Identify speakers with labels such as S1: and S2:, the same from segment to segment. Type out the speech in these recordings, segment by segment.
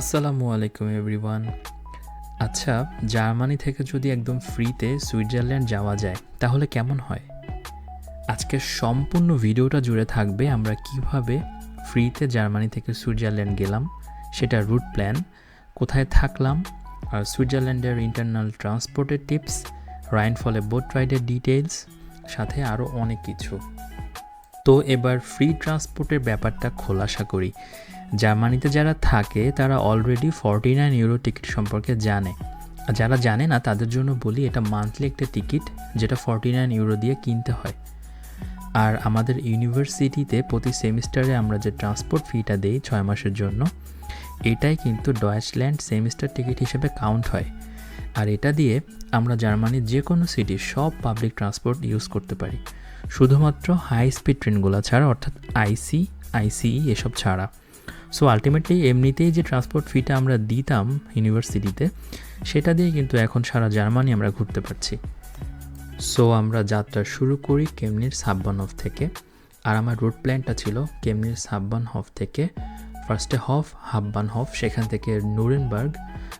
S1: আসসালামু আলাইকুম এভরিওয়ান আচ্ছা জার্মানি থেকে যদি একদম ফ্রিতে সুইজারল্যান্ড যাওয়া যায়, তাহলে কেমন হয়? আজকের সম্পূর্ণ ভিডিওটা জুড়ে থাকবে আমরা কীভাবে ফ্রিতে জার্মানি থেকে সুইজারল্যান্ড গেলাম, সেটা রুট প্ল্যান কোথায় থাকলাম, আর সুইজারল্যান্ডের ইন্টারনাল ট্রান্সপোর্টের টিপস রাইনফলে বোট রাইডের ডিটেলস সাথে আরও অনেক কিছু। তো এবার ফ্রি ট্রান্সপোর্টের ব্যাপারটা খোলাসা করি। জার্মানিতে যারা থাকে, তারা already forty nine euro ticket সম্পর্কে জানে। যারা জানে না, তাদের জন্য বলি, এটা মান্থলি একটা টিকিট যেটা ফর্টি নাইন ইউরো দিয়ে কিনতে হয়। আর আমাদের ইউনিভার্সিটিতে প্রতি সেমিস্টারে আমরা যে ট্রান্সপোর্ট ফিটা দেই ছয় মাসের জন্য, এটাই কিন্তু ডয়েচল্যান্ড সেমিস্টার টিকিট হিসেবে কাউন্ট হয়। আর এটা দিয়ে আমরা জার্মানির যে কোনো সিটির সব পাবলিক ট্রান্সপোর্ট ইউজ করতে পারি। শুধুমাত্র হাই স্পিড ট্রেনগুলো ছাড়া, অর্থাৎ আইসি আইসিই এসব ছাড়া। সো আলটিমেটলি এমনিতেই যে ট্রান্সপোর্ট ফিটা আমরা দিতাম ইউনিভার্সিটিতে সেটা দিয়ে কিন্তু এখন সারা জার্মানি আমরা ঘুরতে পারছি। সো আমরা যাত্রা শুরু করি কেমনির সাববানহফ থেকে। আর আমার রুট প্ল্যানটা ছিল কেমনির সাববানহফ থেকে ফার্স্টে হফ হাব্বান হফ সেখান থেকে নুরেনবার্গ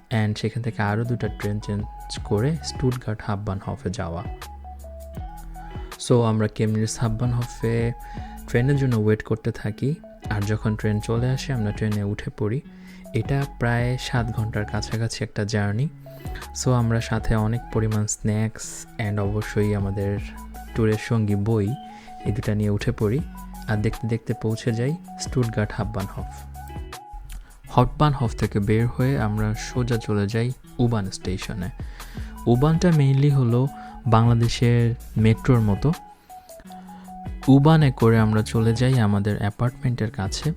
S1: অ্যান্ড সেখান থেকে আরও দুটো ট্রেন চেঞ্জ করে স্টুটগার্ট হাব্বান হফে যাওয়া। সো আমরা কেমনির সাববান হফে ট্রেনের জন্য ওয়েট করতে থাকি। আর যখন ট্রেন চলে আসে, আমরা ট্রেনে উঠে পড়ি। এটা প্রায় সাত ঘণ্টার কাছাকাছি একটা জার্নি। সো আমরা সাথে অনেক পরিমাণ স্ন্যাক্স অ্যান্ড অবশ্যই আমাদের ট্যুরের সঙ্গী বই, এই দুটা নিয়ে উঠে পড়ি। আর দেখতে দেখতে পৌঁছে যাই Stuttgart Hauptbahnhof Hauptbahnhof থেকে বের হয়ে আমরা সোজা চলে যাই উবান স্টেশনে। উবানটা মেইনলি হলো বাংলাদেশের মেট্রোর মতো। উবানে করে আমরা চলে যাই আমাদের অ্যাপার্টমেন্টের কাছে।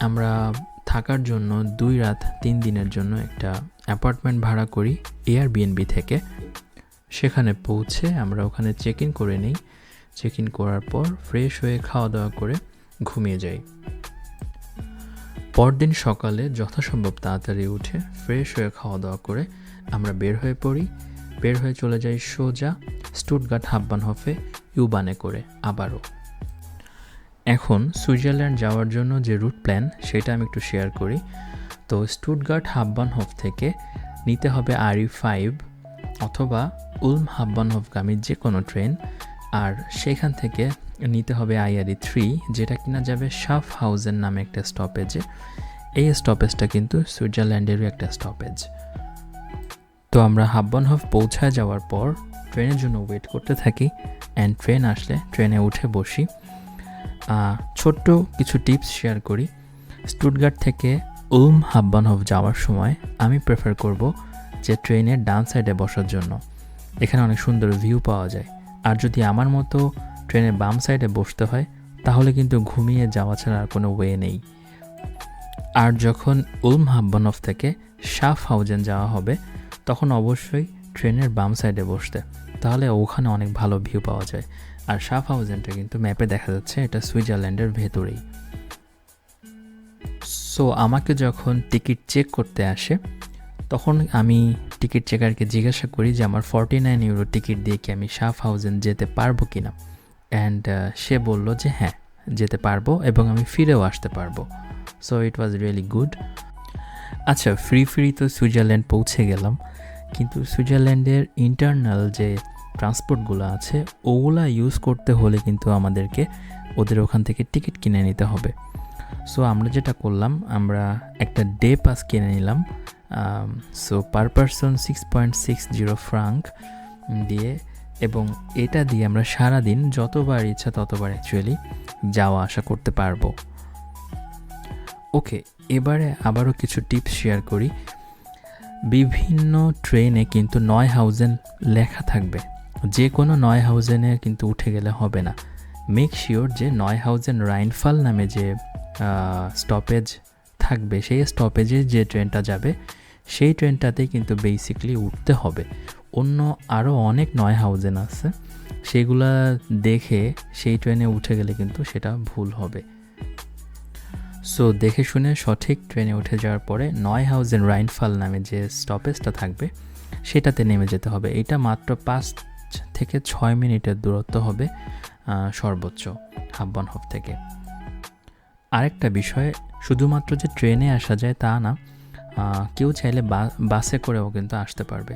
S1: আমরা থাকার জন্য দুই রাত, তিন দিনের জন্য একটা অ্যাপার্টমেন্ট ভাড়া করি এয়ারবিএনবি থেকে। সেখানে পৌঁছে আমরা ওখানে চেক ইন করে নিই। চেক ইন করার পর ফ্রেশ হয়ে খাওয়া দাওয়া করে ঘুমিয়ে যাই। পরদিন সকালে যথাসম্ভব তাড়াতাড়ি উঠে ফ্রেশ হয়ে খাওয়া দাওয়া করে আমরা বের হয়ে পড়ি। বের হয়ে চলে যাই সোজা স্টুটগার্ট হাব্বানহফে। ইউবানে করে আবারও। এখন সুইজারল্যান্ড যাওয়ার জন্য যে রুট প্ল্যান, সেটা আমি একটু শেয়ার করি। তো স্টুটগার্ট হাব্বানহফ থেকে নিতে হবে আরই ফাইভ অথবা উলম হাব্বানহফগামী যে কোনো ট্রেন, আর সেখান থেকে নিতে হবে আইআরই থ্রি, যেটা কিনা যাবে শাফ হাউজের নামে একটা স্টপেজে। এই স্টপেজটা কিন্তু সুইজারল্যান্ডেরও একটা স্টপেজ। তো আমরা হাব্বানহফ পৌঁছায় যাওয়ার পর ট্রেনের জন্য ওয়েট করতে থাকি অ্যান্ড ট্রেন আসলে ট্রেনে উঠে বসি। ছোট্ট কিছু টিপস শেয়ার করি। স্টুটগার্ট থেকে উলম হাব্বানহফ যাওয়ার সময় আমি প্রেফার করব যে ট্রেনের ডান সাইডে বসার জন্য। এখানে অনেক সুন্দর ভিউ পাওয়া যায়। আর যদি আমার মতো ট্রেনের বাম সাইডে বসতে হয়, তাহলে কিন্তু ঘুমিয়ে যাওয়া ছাড়া আর কোনো ওয়ে নেই। আর যখন উলম হাব্বানফ থেকে শাফ হাউজেন যাওয়া হবে, তখন অবশ্যই ট্রেনের বাম সাইডে বসতে, তাহলে ওখানে অনেক ভালো ভিউ পাওয়া যায়। আর শাফ হাউজেনটা কিন্তু ম্যাপে দেখা যাচ্ছে, এটা সুইজারল্যান্ডের ভেতরেই। সো আমাকে যখন টিকিট চেক করতে আসে, তখন আমি টিকিট চেকারকে জিজ্ঞাসা করি যে, আমার ফর্টি নাইন ইউরো টিকিট দিয়ে কি আমি শাফ হাউজেন যেতে পারব কি না অ্যান্ড সে বলল যে হ্যাঁ যেতে পারব এবং আমি ফিরেও আসতে পারব। So it was really good আচ্ছা ফ্রি ফ্রি তো সুইজারল্যান্ড পৌঁছে গেলাম। কিন্তু সুইজারল্যান্ডের ইন্টারনাল যে ট্রান্সপোর্টগুলো আছে, ওগুলা ইউজ করতে হলে কিন্তু আমাদেরকে ওদের ওখান থেকে টিকিট কিনে নিতে হবে। সো আমরা যেটা করলাম, আমরা একটা ডে পাস কিনে নিলাম। So per person six point six zero franc দিয়ে এবং এটা দিয়ে আমরা সারাদিন যতবার ইচ্ছা ততবার অ্যাকচুয়ালি যাওয়া আসা করতে পারব। ওকে এবারে আবারও কিছু টিপস শেয়ার করি। বিভিন্ন ট্রেনে কিন্তু নয় হাউজেন লেখা থাকবে। যে কোনো নয় হাউজেনে কিন্তু উঠে গেলে হবে না। মেক শিওর যে নয় হাউজেন রাইনফাল নামে যে স্টপেজ থাকবে, সেই স্টপেজে যে ট্রেনটা যাবে, সেই ট্রেনটাতেই কিন্তু বেসিকলি উঠতে হবে। অন্য আরও অনেক নয় হাউজেন আছে, সেগুলা দেখে সেই ট্রেনে উঠে গেলে কিন্তু সেটা ভুল হবে। সো দেখে শুনে সঠিক ট্রেনে উঠে যাওয়ার পরে নয় হাউজেন রাইনফাল নামে যে স্টপেজটা থাকবে, সেটাতে নেমে যেতে হবে। এটা মাত্র পাঁচ থেকে ছয় মিনিটের দূরত্ব হবে সর্বোচ্চ হাব্বান হফ থেকে। আরেকটা বিষয়, শুধুমাত্র যে ট্রেনে আসা যায় তা না কেউ চাইলে বাসে করেও কিন্তু আসতে পারবে।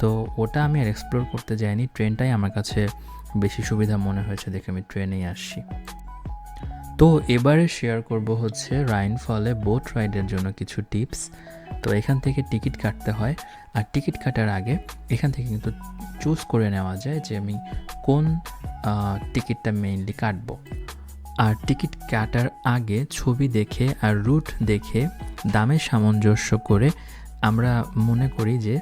S1: তো, ওটা আমি আর এক্সপ্লোর করতে যাইনি। ট্রেনটাই আমার কাছে বেশি সুবিধা মনে হয়েছে দেখে আমি ট্রেনেই আসছি। তো এবারে শেয়ার করব হচ্ছে রাইন ফলে বোট রাইডের জন্য কিছু টিপস তো এখান থেকে টিকিট কাটতে হয়। আর টিকিট কাটার আগে এখান থেকে কিন্তু চুজ করে নেওয়া যায় যে আমি কোন টিকিটটা মেইনলি কাটবো। আর টিকিট কাটার আগে ছবি দেখে আর রুট দেখে দামের সামঞ্জস্য করে আমরা মনে করি যে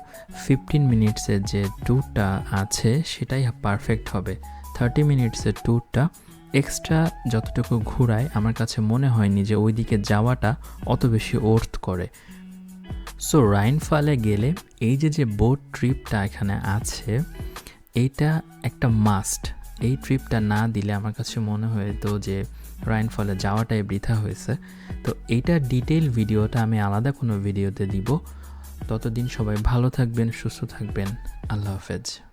S1: ফিফটিন মিনিটসের যে ট্যুরটা আছে সেটাই পারফেক্ট হবে। থার্টি মিনিটসের ট্যুরটা এক্সট্রা যতটুকু ঘোরায়, আমার কাছে মনে হয়নি যে ওই দিকে যাওয়াটা অত বেশি ওর্থ করে। সো রাইনফলে গেলে এই যে যে বোট ট্রিপটা এখানে আছে, এইটা একটা মাস্ট এই ট্রিপটা না দিলে আমার কাছে মনে হতো যে রাইনফলে যাওয়াটাই বৃথা হয়েছে। তো এইটার ডিটেল ভিডিওটা আমি আলাদা কোনো ভিডিওতে দিব। ততদিন সবাই ভালো থাকবেন, সুস্থ থাকবেন। আল্লাহ হাফেজ।